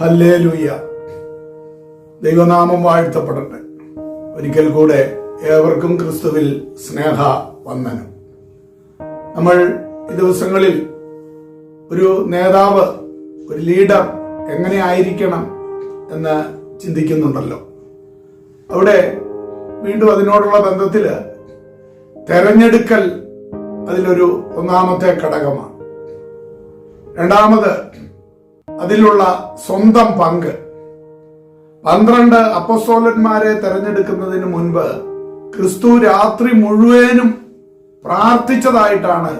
Hallelujah. ദൈവനാമം വാഴ്ത്തപ്പെടട്ടെ. ഒരിക്കൽ കൂടെ ഏവർക്കും ക്രിസ്തുവിൽ സ്നേഹ വന്ദനം. നമ്മൾ ഈ ദിവസങ്ങളിൽ ഒരു നേതാവ് ഒരു ലീഡർ എങ്ങനെ ആയിരിക്കണം എന്ന് ചിന്തിക്കുന്നുണ്ടല്ലോ. അവിടെ വീണ്ടും അതിനോടുള്ള ബന്ധത്തിൽ തെരഞ്ഞെടുക്കൽ അതിലൊരു ഒന്നാമത്തെ ഘടകമാണ്. രണ്ടാമത് അതിലുള്ള സ്വന്തം പങ്ക്. പന്ത്രണ്ട് അപ്പസ്തോലന്മാരെ തെരഞ്ഞെടുക്കുന്നതിന് മുൻപ് ക്രിസ്തു രാത്രി മുഴുവനും പ്രാർത്ഥിച്ചതായിട്ടാണ്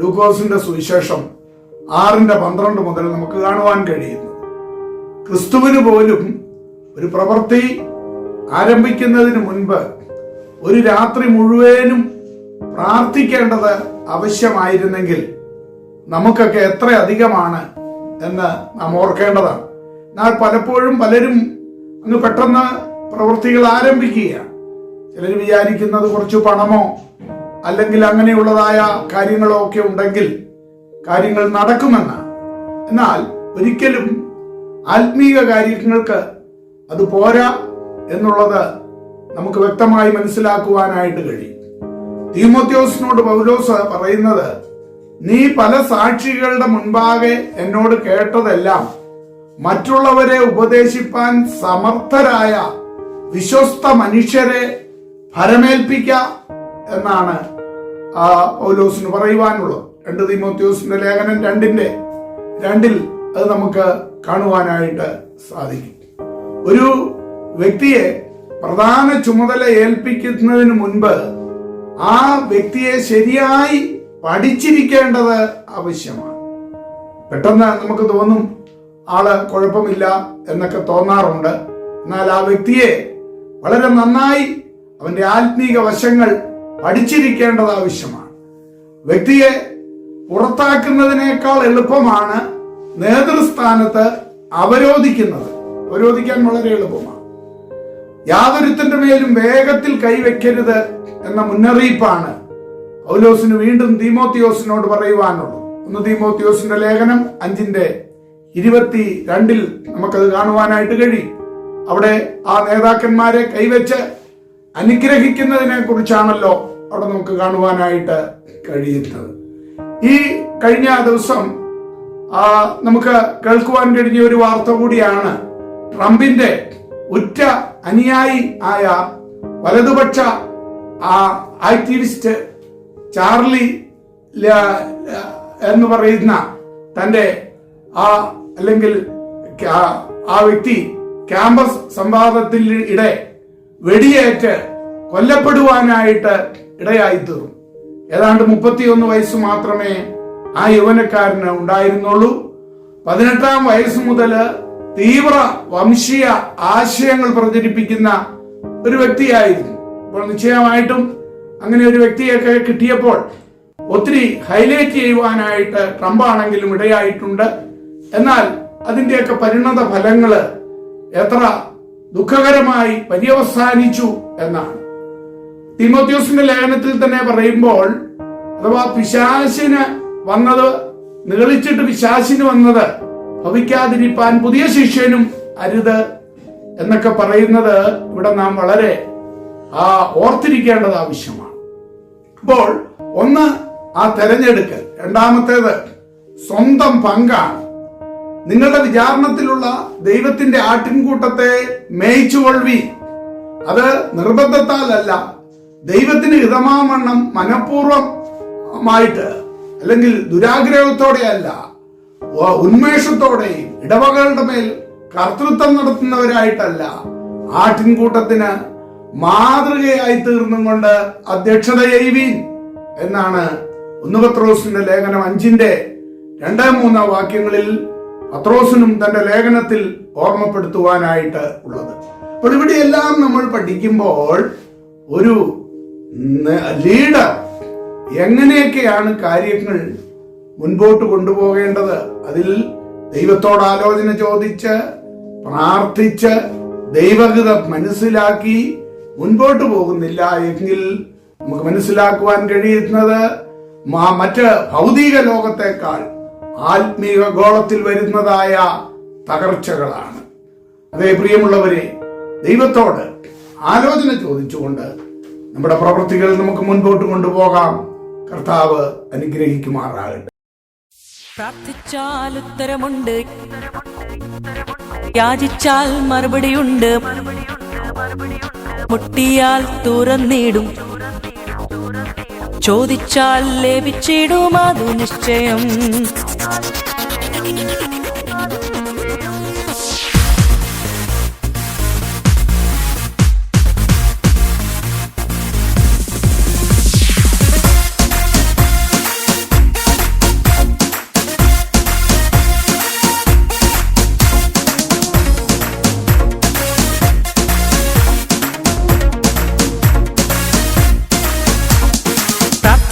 ലൂക്കോസിന്റെ സുവിശേഷം ആറിന്റെ പന്ത്രണ്ട് മുതൽ നമുക്ക് കാണുവാൻ കഴിയുന്നു ക്രിസ്തുവിന് പോലും ഒരു പ്രവൃത്തി ആരംഭിക്കുന്നതിന് മുൻപ് ഒരു രാത്രി മുഴുവനും പ്രാർത്ഥിക്കേണ്ടത് ആവശ്യമായിരുന്നെങ്കിൽ നമുക്കൊക്കെ എത്ര അധികമാണ് എന്ന് നാം ഓർക്കേണ്ടതാണ്. എന്നാൽ പലപ്പോഴും പലരും അങ്ങ് പെട്ടെന്ന് പ്രവൃത്തികൾ ആരംഭിക്കുകയാണ് ചിലർ വിചാരിക്കുന്നത് കുറച്ച് പണമോ അല്ലെങ്കിൽ അങ്ങനെയുള്ളതായ കാര്യങ്ങളോ ഒക്കെ ഉണ്ടെങ്കിൽ കാര്യങ്ങൾ നടക്കുമെന്ന്. എന്നാൽ ഒരിക്കലും ആത്മീക കാര്യങ്ങൾക്ക് അത് പോരാ എന്നുള്ളത് നമുക്ക് വ്യക്തമായി മനസ്സിലാക്കുവാനായിട്ട് കഴിയും. തീമോത്യോസിനോട് പൗലോസ് പറയുന്നത് നീ പല സാക്ഷികളുടെ മുൻപാകെ എന്നോട് കേട്ടതെല്ലാം മറ്റുള്ളവരെ ഉപദേശിപ്പാൻ സമർത്ഥരായ വിശ്വസ്ത മനുഷ്യരെ ഫലമേൽപ്പിക്ക എന്നാണ് ആ പൗലോസിന് പറയുവാനുള്ളത്. രണ്ട് തീമോത്യോസിന്റെ ലേഖനം രണ്ടിന്റെ രണ്ടിൽ അത് നമുക്ക് കാണുവാനായിട്ട് സാധിക്കും. ഒരു വ്യക്തിയെ പ്രധാന ചുമതല ഏൽപ്പിക്കുന്നതിന് മുൻപ് ആ വ്യക്തിയെ ശരിയായി പഠിച്ചിരിക്കേണ്ടത് ആവശ്യമാണ്. പെട്ടെന്ന് നമുക്ക് തോന്നും ആൾ കുഴപ്പമില്ല എന്നൊക്കെ തോന്നാറുണ്ട്. എന്നാൽ ആ വ്യക്തിയെ വളരെ നന്നായി അവന്റെ ആത്മീക വശങ്ങൾ പഠിച്ചിരിക്കേണ്ടത് ആവശ്യമാണ്. വ്യക്തിയെ പുറത്താക്കുന്നതിനേക്കാൾ എളുപ്പമാണ് നേതൃസ്ഥാനത്ത് അവരോധിക്കുന്നത്. അവരോധിക്കാൻ വളരെ എളുപ്പമാണ്. യാതൊരുത്തിന്റെ മേലും വേഗത്തിൽ കൈവയ്ക്കരുത് എന്ന മുന്നറിയിപ്പാണ് പൗലോസിന് വീണ്ടും തീമോത്തിയോസിനോട് പറയുവാനുള്ളൂ. ഒന്ന് തീമോത്തിയോസിന്റെ ലേഖനം അഞ്ചിന്റെ ഇരുപത്തി രണ്ടിൽ നമുക്കത് കാണുവാനായിട്ട് കഴിയും. അവിടെ ആ നേതാക്കന്മാരെ കൈവച്ച് അനുഗ്രഹിക്കുന്നതിനെ കുറിച്ചാണല്ലോ അവിടെ നമുക്ക് കാണുവാനായിട്ട് കഴിയുന്നത്. ഈ കഴിഞ്ഞ ദിവസം നമുക്ക് കേൾക്കുവാൻ കഴിഞ്ഞ ഒരു വാർത്ത കൂടിയാണ്. ട്രംപിന്റെ ഉറ്റ അനുയായി ആയ വലതുപക്ഷ ആ ആക്ടിവിസ്റ്റ് ചാർലി എന്ന് പറയുന്ന തന്റെ ആ അല്ലെങ്കിൽ ആ വ്യക്തി ക്യാമ്പസ് സംവാദത്തിൽ ഇടെ വെടിയേറ്റ് കൊല്ലപ്പെടുവാനായിട്ട് ഇടയായി തീർന്നു ഏതാണ്ട് മുപ്പത്തിയൊന്ന് വയസ്സ് മാത്രമേ ആ യുവനക്കാരന് ഉണ്ടായിരുന്നുള്ളൂ. പതിനെട്ടാം വയസ്സ് മുതൽ തീവ്ര വംശീയ ആശയങ്ങൾ പ്രചരിപ്പിക്കുന്ന ഒരു വ്യക്തിയായിരുന്നു. അപ്പോൾ നിശ്ചയമായിട്ടും അങ്ങനെ ഒരു വ്യക്തിയൊക്കെ കിട്ടിയപ്പോൾ ഒത്തിരി ഹൈലൈറ്റ് ചെയ്യുവാനായിട്ട് ട്രംപ് ആണെങ്കിലും ഇടയായിട്ടുണ്ട്. എന്നാൽ അതിന്റെയൊക്കെ പരിണത ഫലങ്ങൾ എത്ര ദുഃഖകരമായി പര്യവസാനിച്ചു എന്നാണ്. തിമോത്യോസിന്റെ ലേഖനത്തിൽ തന്നെ പറയുമ്പോൾ അഥവാ പിശാശിന് വന്നത് നിഗളിച്ചിട്ട് പിശാശിന് വന്നത് ഭവിക്കാതിരിപ്പാൻ പുതിയ ശിഷ്യനും അരുത് എന്നൊക്കെ പറയുന്നത് ഇവിടെ നാം വളരെ ആ ഓർത്തിരിക്കേണ്ടത് ആവശ്യമാണ്. അപ്പോൾ ഒന്ന് ആ തെരഞ്ഞെടുക്കൽ. രണ്ടാമത്തേത് സ്വന്തം പങ്കാണ്. നിങ്ങളുടെ വിചാരണത്തിലുള്ള ദൈവത്തിന്റെ ആട്ടിൻകൂട്ടത്തെ മേയിച്ചുകൊള്ളി അത് നിർബന്ധത്താലല്ല. ദൈവത്തിന് ഹിതമാവണ്ണം മനഃപൂർവമായിട്ട് അല്ലെങ്കിൽ ദുരാഗ്രഹത്തോടെയല്ല. ഉന്മേഷത്തോടെയും ഇടവകളുടെ മേൽ കർത്തൃത്വം നടത്തുന്നവരായിട്ടല്ല ആട്ടിൻകൂട്ടത്തിന് മാതൃകയായി തീർന്നും കൊണ്ട് അധ്യക്ഷത ചെയ്യുവീൻ എന്നാണ് ഒന്ന് പത്രോസിന്റെ ലേഖനം അഞ്ചിന്റെ രണ്ട് മൂന്നാം വാക്യങ്ങളിൽ പത്രോസിനും തന്റെ ലേഖനത്തിൽ ഓർമ്മപ്പെടുത്തുവാനായിട്ട് ഉള്ളത്. അപ്പോൾ ഇവിടെയെല്ലാം നമ്മൾ പഠിക്കുമ്പോൾ ഒരു ലീഡർ എങ്ങനെയൊക്കെയാണ് കാര്യങ്ങൾ മുൻപോട്ട് കൊണ്ടുപോകേണ്ടത്? അതിൽ ദൈവത്തോട് ആലോചന ചോദിച്ച് പ്രാർത്ഥിച്ച് ദൈവഗത മനസ്സിലാക്കി മുൻപോട്ട് പോകുന്നില്ല എങ്കിൽ നമുക്ക് മനസ്സിലാക്കുവാൻ കഴിയുന്നത് മറ്റ് ഭൗതിക ലോകത്തെക്കാൾ ആത്മീക ഗോളത്തിൽ വരുന്നതായ തകർച്ചകളാണ്. അതേ പ്രിയമുള്ളവരെ ദൈവത്തോട് ആലോചന ചോദിച്ചുകൊണ്ട് നമ്മുടെ പ്രവൃത്തികൾ നമുക്ക് മുൻപോട്ട് കൊണ്ടുപോകാം. കർത്താവ് അനുഗ്രഹിക്കുമാറാകട്ടെ. പ്രാർത്ഥിച്ചാൽ ഉത്തരമുണ്ട്. യാചിച്ചാൽ മറുപടിയുണ്ട്. മുട്ടിയാൽ തുറന്നിടും. ചോദിച്ചാൽ ലഭിച്ചിടും അതു നിശ്ചയം.